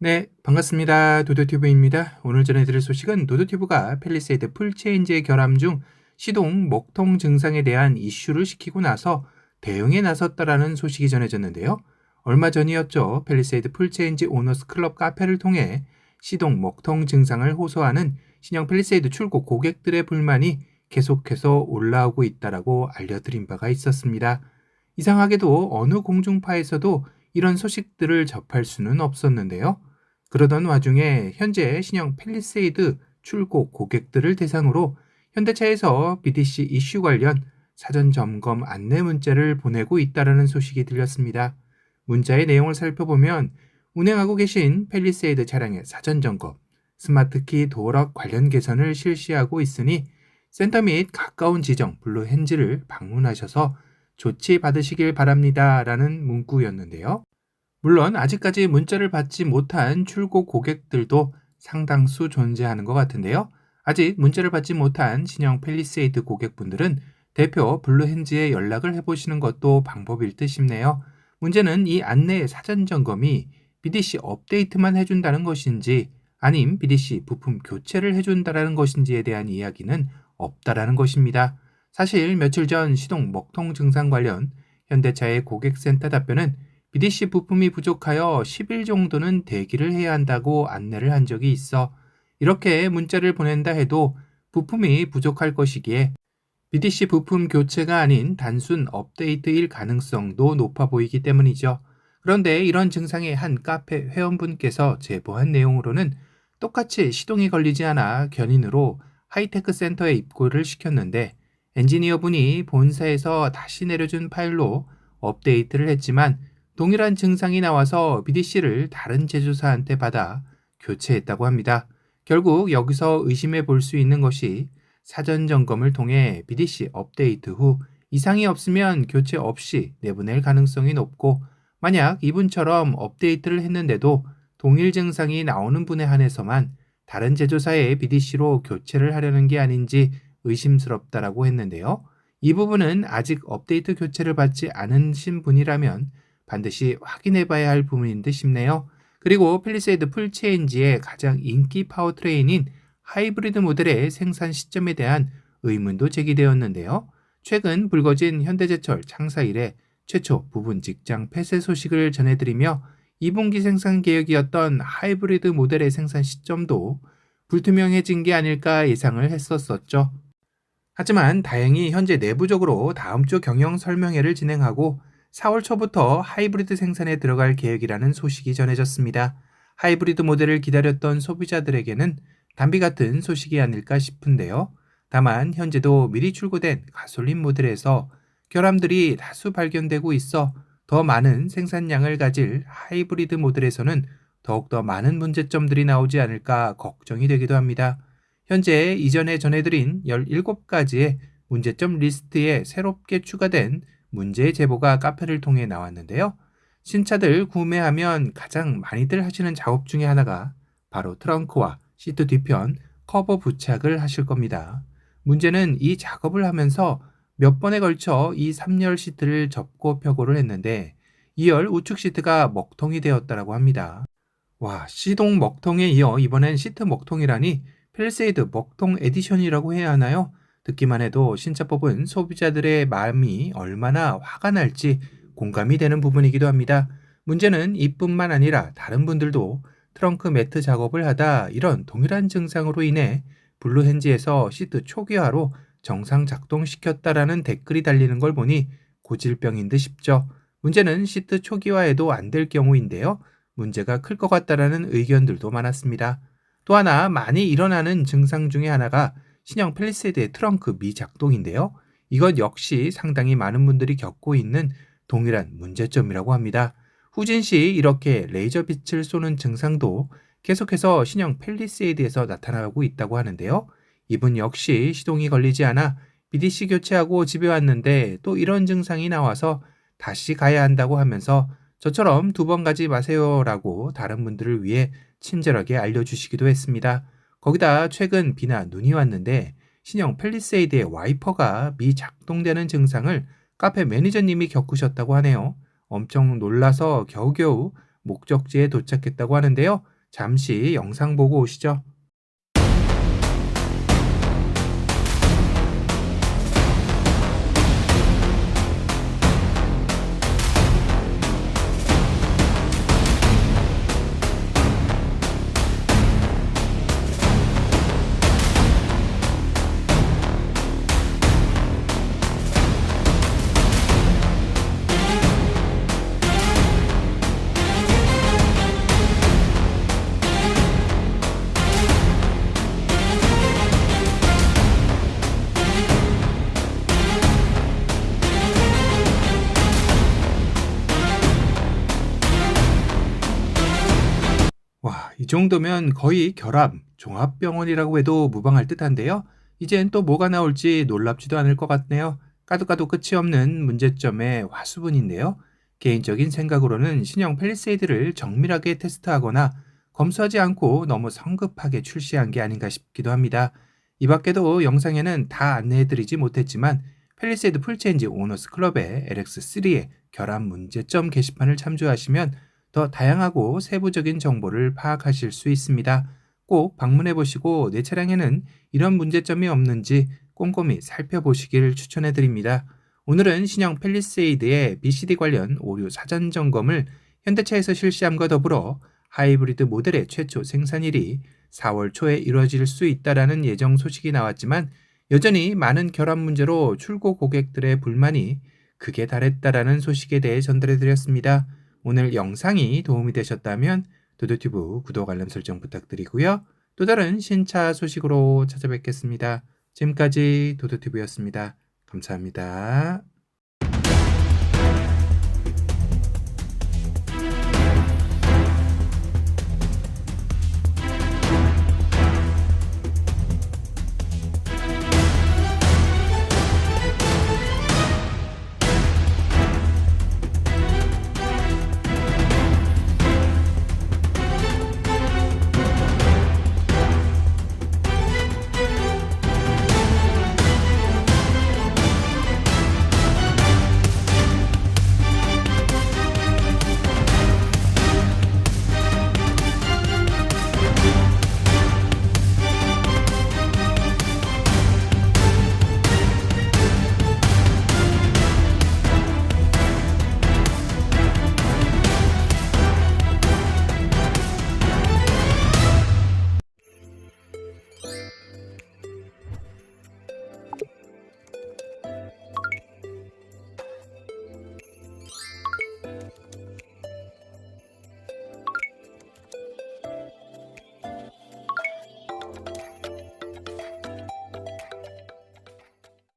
네, 반갑습니다. 도도튜브입니다. 오늘 전해드릴 소식은 도도튜브가 펠리세이드 풀체인지의 결함 중 시동 먹통 증상에 대한 이슈를 시키고 나서 대응에 나섰다라는 소식이 전해졌는데요. 얼마 전이었죠. 펠리세이드 풀체인지 오너스 클럽 카페를 통해 시동 먹통 증상을 호소하는 신형 펠리세이드 출고 고객들의 불만이 계속해서 올라오고 있다라고 알려드린 바가 있었습니다. 이상하게도 어느 공중파에서도 이런 소식들을 접할 수는 없었는데요. 그러던 와중에 현재 신형 펠리세이드 출고 고객들을 대상으로 현대차에서 BDC 이슈 관련 사전 점검 안내 문자를 보내고 있다라는 소식이 들렸습니다. 문자의 내용을 살펴보면 운행하고 계신 펠리세이드 차량의 사전 점검, 스마트키 도어락 관련 개선을 실시하고 있으니 센터 및 가까운 지정 블루 핸즈를 방문하셔서 조치 받으시길 바랍니다. 라는 문구였는데요. 물론 아직까지 문자를 받지 못한 출고 고객들도 상당수 존재하는 것 같은데요. 아직 문자를 받지 못한 신형 펠리세이드 고객분들은 대표 블루핸즈에 연락을 해보시는 것도 방법일 듯 싶네요. 문제는 이 안내 사전 점검이 BDC 업데이트만 해준다는 것인지 아님 BDC 부품 교체를 해준다는 것인지에 대한 이야기는 없다라는 것입니다. 사실 며칠 전 시동 먹통 증상 관련 현대차의 고객센터 답변은 BDC 부품이 부족하여 10일 정도는 대기를 해야 한다고 안내를 한 적이 있어 이렇게 문자를 보낸다 해도 부품이 부족할 것이기에 BDC 부품 교체가 아닌 단순 업데이트일 가능성도 높아 보이기 때문이죠. 그런데 이런 증상의 한 카페 회원분께서 제보한 내용으로는 똑같이 시동이 걸리지 않아 견인으로 하이테크 센터에 입고를 시켰는데 엔지니어분이 본사에서 다시 내려준 파일로 업데이트를 했지만 동일한 증상이 나와서 BDC를 다른 제조사한테 받아 교체했다고 합니다. 결국 여기서 의심해 볼 수 있는 것이 사전 점검을 통해 BDC 업데이트 후 이상이 없으면 교체 없이 내보낼 가능성이 높고 만약 이분처럼 업데이트를 했는데도 동일 증상이 나오는 분에 한해서만 다른 제조사의 BDC로 교체를 하려는 게 아닌지 의심스럽다라고 했는데요. 이 부분은 아직 업데이트 교체를 받지 않으신 분이라면 반드시 확인해 봐야 할 부분인 듯 싶네요. 그리고 펠리세이드 풀체인지의 가장 인기 파워트레인인 하이브리드 모델의 생산 시점에 대한 의문도 제기되었는데요. 최근 불거진 현대제철 창사 이래 최초 부분 직장 폐쇄 소식을 전해드리며 2분기 생산 계획이었던 하이브리드 모델의 생산 시점도 불투명해진 게 아닐까 예상을 했었었죠. 하지만 다행히 현재 내부적으로 다음 주 경영 설명회를 진행하고 4월 초부터 하이브리드 생산에 들어갈 계획이라는 소식이 전해졌습니다. 하이브리드 모델을 기다렸던 소비자들에게는 담비 같은 소식이 아닐까 싶은데요. 다만 현재도 미리 출고된 가솔린 모델에서 결함들이 다수 발견되고 있어 더 많은 생산량을 가질 하이브리드 모델에서는 더욱더 많은 문제점들이 나오지 않을까 걱정이 되기도 합니다. 현재 이전에 전해드린 17가지의 문제점 리스트에 새롭게 추가된 문제의 제보가 카페를 통해 나왔는데요. 신차들 구매하면 가장 많이들 하시는 작업 중에 하나가 바로 트렁크와 시트 뒤편 커버 부착을 하실 겁니다. 문제는 이 작업을 하면서 몇 번에 걸쳐 이 3열 시트를 접고 펴고를 했는데 2열 우측 시트가 먹통이 되었다고 합니다. 와, 시동 먹통에 이어 이번엔 시트 먹통이라니 펠세이드 먹통 에디션이라고 해야 하나요? 듣기만 해도 신차법은 소비자들의 마음이 얼마나 화가 날지 공감이 되는 부분이기도 합니다. 문제는 이뿐만 아니라 다른 분들도 트렁크 매트 작업을 하다 이런 동일한 증상으로 인해 블루헨지에서 시트 초기화로 정상 작동시켰다라는 댓글이 달리는 걸 보니 고질병인 듯 싶죠. 문제는 시트 초기화에도 안 될 경우인데요. 문제가 클 것 같다라는 의견들도 많았습니다. 또 하나 많이 일어나는 증상 중에 하나가 신형 펠리세이드의 트렁크 미작동인데요. 이것 역시 상당히 많은 분들이 겪고 있는 동일한 문제점이라고 합니다. 후진 시 이렇게 레이저 빛을 쏘는 증상도 계속해서 신형 펠리세이드에서 나타나고 있다고 하는데요. 이분 역시 시동이 걸리지 않아 BDC 교체하고 집에 왔는데 또 이런 증상이 나와서 다시 가야 한다고 하면서 저처럼 두 번 가지 마세요라고 다른 분들을 위해 친절하게 알려주시기도 했습니다. 거기다 최근 비나 눈이 왔는데 신형 펠리세이드의 와이퍼가 미작동되는 증상을 카페 매니저님이 겪으셨다고 하네요. 엄청 놀라서 겨우겨우 목적지에 도착했다고 하는데요. 잠시 영상 보고 오시죠. 와, 이 정도면 거의 결합, 종합병원이라고 해도 무방할 듯한데요. 이젠 또 뭐가 나올지 놀랍지도 않을 것 같네요. 까도 까도 끝이 없는 문제점의 화수분인데요. 개인적인 생각으로는 신형 펠리세이드를 정밀하게 테스트하거나 검수하지 않고 너무 성급하게 출시한 게 아닌가 싶기도 합니다. 이 밖에도 영상에는 다 안내해드리지 못했지만 펠리세이드 풀체인지 오너스 클럽의 LX3의 결합 문제점 게시판을 참조하시면 더 다양하고 세부적인 정보를 파악하실 수 있습니다. 꼭 방문해 보시고 내 차량에는 이런 문제점이 없는지 꼼꼼히 살펴보시길 추천해 드립니다. 오늘은 신형 펠리세이드의 BCD 관련 오류 사전 점검을 현대차에서 실시함과 더불어 하이브리드 모델의 최초 생산일이 4월 초에 이뤄질 수 있다라는 예정 소식이 나왔지만 여전히 많은 결함 문제로 출고 고객들의 불만이 극에 달했다라는 소식에 대해 전달해 드렸습니다. 오늘 영상이 도움이 되셨다면 도도튜브 구독 알람 설정 부탁드리고요. 또 다른 신차 소식으로 찾아뵙겠습니다. 지금까지 도도튜브였습니다. 감사합니다.